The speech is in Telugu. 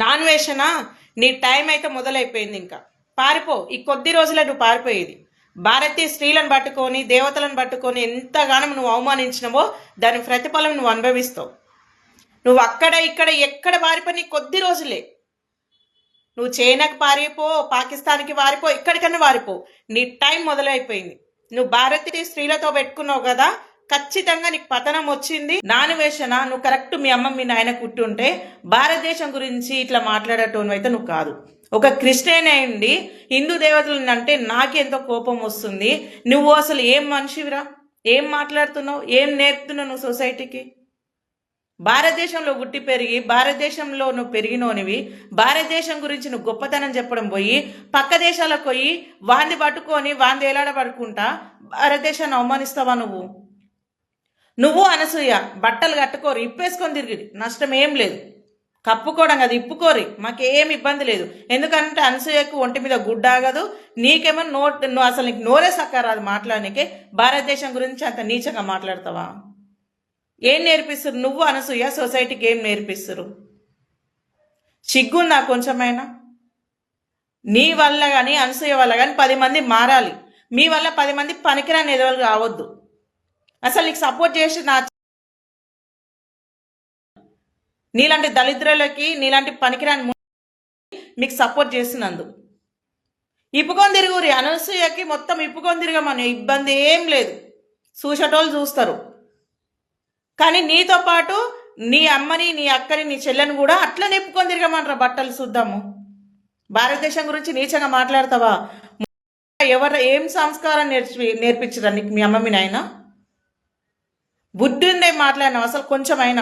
నాన్ వేషనా నీ టైం అయితే మొదలైపోయింది ఇంకా. పారిపో ఈ కొద్ది రోజులే నువ్వు పారిపోయేది. భారతీయ స్త్రీలను పట్టుకొని దేవతలను పట్టుకొని ఎంతగానో నువ్వు అవమానించినవో దాని ప్రతిఫలం నువ్వు అనుభవిస్తావు. నువ్వు అక్కడ ఇక్కడ ఎక్కడ పారిపోయి నీ కొద్ది రోజులే. నువ్వు చైనాకి పారిపో పాకిస్తాన్కి పారిపో ఎక్కడికన్నా పారిపో నీ టైం మొదలైపోయింది. నువ్వు భారతీయ స్త్రీలతో పెట్టుకున్నావు కదా ఖచ్చితంగా నీకు పతనం వచ్చింది. నానువేషణ నువ్వు కరెక్ట్ మీ అమ్మ మీ నాయన కుట్టుంటే భారతదేశం గురించి ఇట్లా మాట్లాడటం అయితే నువ్వు కాదు. ఒక క్రిస్టియన్ అయింది. హిందూ దేవతలు అంటే నాకెంతో కోపం వస్తుంది. నువ్వు అసలు ఏం మనిషివిరా? ఏం మాట్లాడుతున్నావు? ఏం నేర్పుతున్నావు నువ్వు సొసైటీకి? భారతదేశంలో గుట్టి పెరిగి భారతదేశంలో నువ్వు పెరిగినోనివి భారతదేశం గురించి నువ్వు గొప్పతనం చెప్పడం పోయి పక్క దేశాలకు పోయి వాంది పట్టుకొని వాంది ఎలాడ పడుకుంటా భారతదేశాన్ని అవమానిస్తావా నువ్వు? నువ్వు అనసూయ బట్టలు కట్టుకోరు ఇప్పేసుకొని తిరిగి. నష్టం ఏం లేదు. కప్పుకోవడం కదా ఇప్పుకోరి. మాకేం ఇబ్బంది లేదు. ఎందుకంటే అనసూయకు ఒంటి మీద గుడ్డ ఆగదు. నీకేమో నో నువ్వు అసలు నీకు నోరే సక్కరాదు మాట్లాడడానికి భారతదేశం గురించి అంత నీచగా మాట్లాడతావా? ఏం నేర్పిస్తారు? నువ్వు అనసూయ సొసైటీకి ఏం నేర్పిస్తారు? సిగ్గుందా కొంచెమైనా? నీ వల్ల కానీ అనసూయ వల్ల కానీ పది మంది మారాలి. మీ వల్ల పది మంది పనికిరాని ఎదవలు కావద్దు. అసలు నీకు సపోర్ట్ చేసి నా నీలాంటి దళిద్రులకి నీలాంటి పనికిరాని మీకు సపోర్ట్ చేసినందు. ఇప్పుకొని తిరుగురి అనసూయకి మొత్తం ఇప్పుకొని తిరగమని ఇబ్బంది ఏం లేదు. చూసేటోళ్ళు చూస్తారు. కానీ నీతో పాటు నీ అమ్మని నీ అక్కని నీ చెల్లెని కూడా అట్లా నిప్పుకొని తిరగమంటారా బట్టలు చూద్దాము భారతదేశం గురించి నీచంగా మాట్లాడతావా? ఎవరు ఏం సంస్కారం నేర్చి నేర్పించరా నీకు మీ అమ్మ మీ నాయన? బుద్ధి ఉండే మాట్లాడినావు. అసలు కొంచెమైనా.